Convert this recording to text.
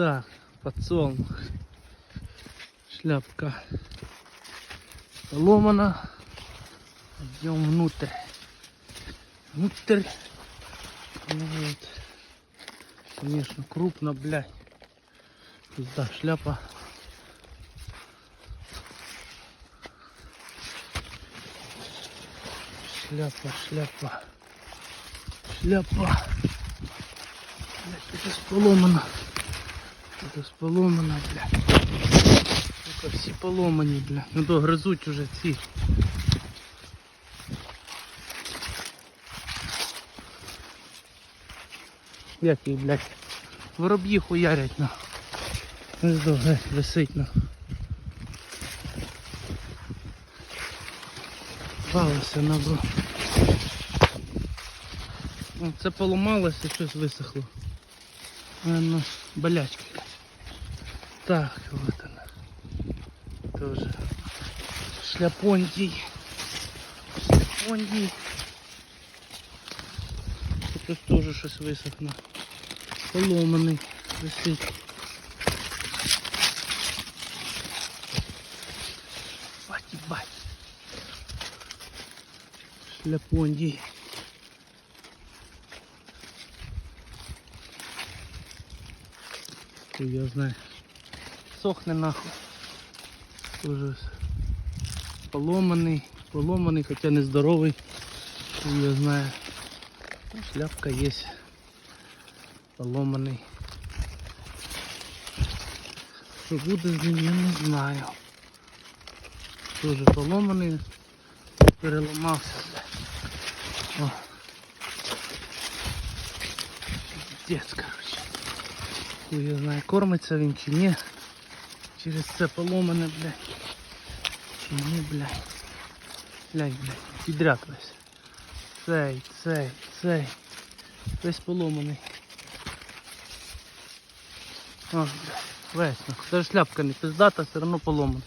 Так, подсолнух. Шляпка поломана. Идем внутрь. Внутрь. Ну вот. Конечно, крупно, блядь. Пизда, шляпа. Шляпа, шляпа. Шляпа. Блядь, это поломано. Это поломано, блядь. Сука, всі поломані, блядь. Ну то гризуть уже ці. Як їх, блядь, вороб'ї хуярять, на. Ось до, геть, висить, на. Палося на бро. Це поламалося, щось висохло. Наверно, болячка. Так, вот она. Тоже. Шляпонтий. Шляпонтий. Тут теж щось висохне. Поломаний висить. Бать, бать. Хуй я знаю. Сохне нахуй. Тоже поломаний, поломаний, хоча не здоровий. Хуй я знаю. Шляпка є. Поломаний. Що буде з ним, я не знаю. Тоже поломаний. Переламався. блядь. О. Пиздец, короче. Хуй я знаю, кормиться він чи ні. Через це поломане, блядь. Чи ні, блядь. Блядь, блядь, підряд весь. Цей, цей, цей. Весь поломаний. О, блядь, весь. Даже шляпка не пиздата, все одно поломана.